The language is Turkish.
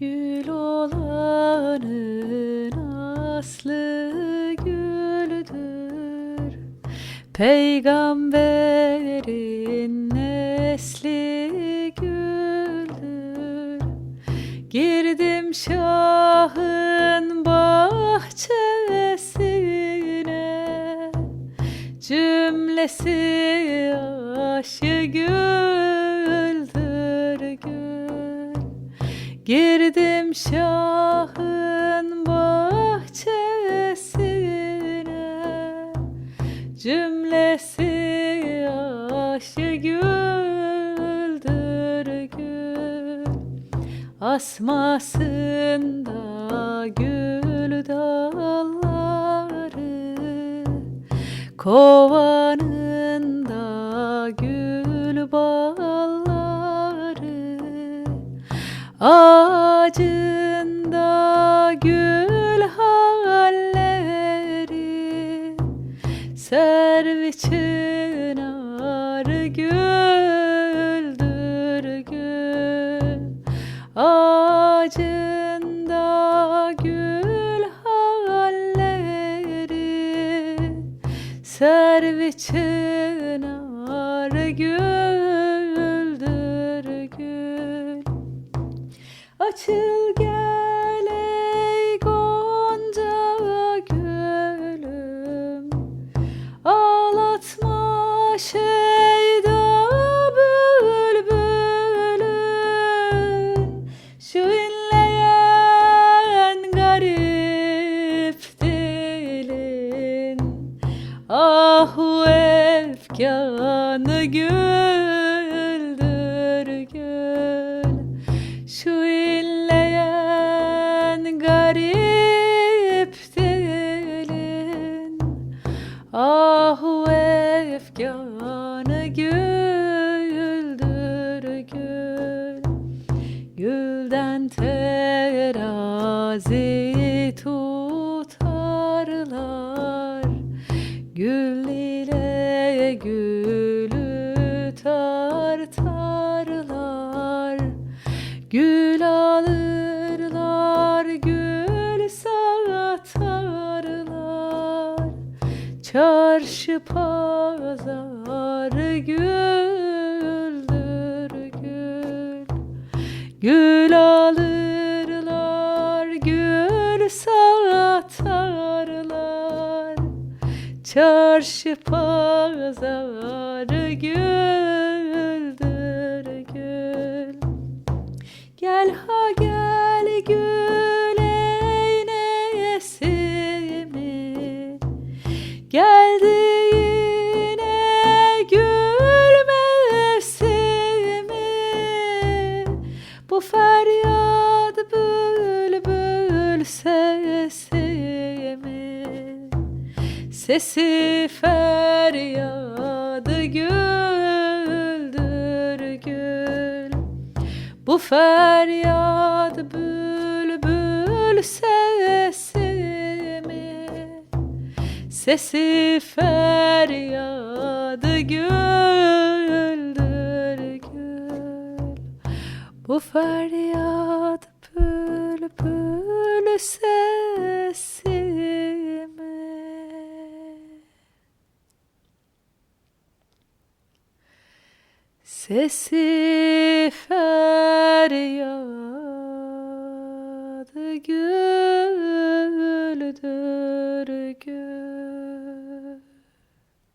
gül olanın aslı güldür. Peygamberin nesli güldür. Girdim şahın bahçesine. Cümlesi aşı güldür şahın bahçesine Cümlesi aşı güldür gül. Asmasında gül dalları Kovanında gül balları Ağacında gül halleri Servi çınar güldür gül. Ağacında gül halleri Servi çınar Açıl gel ey gonca gülüm. Ağlatma şeyda bülbülün Şu inleyen garip dilin. Ahu efkanı güldür efkanı güldür gül Gülden terazi tutarlar. Gül ile gülü tartarlar. Gül alırlar, gül satarlar Çarşı pazar güldür gül. Gül alırlar, gül satarlar. Çarşı pazar güldür Sesi feryadı güldür gül. Bu feryat bülbül sesimi Sesi feryadı güldür gül. Bu feryat bülbül sesimi Sesi feryadı güldür gül.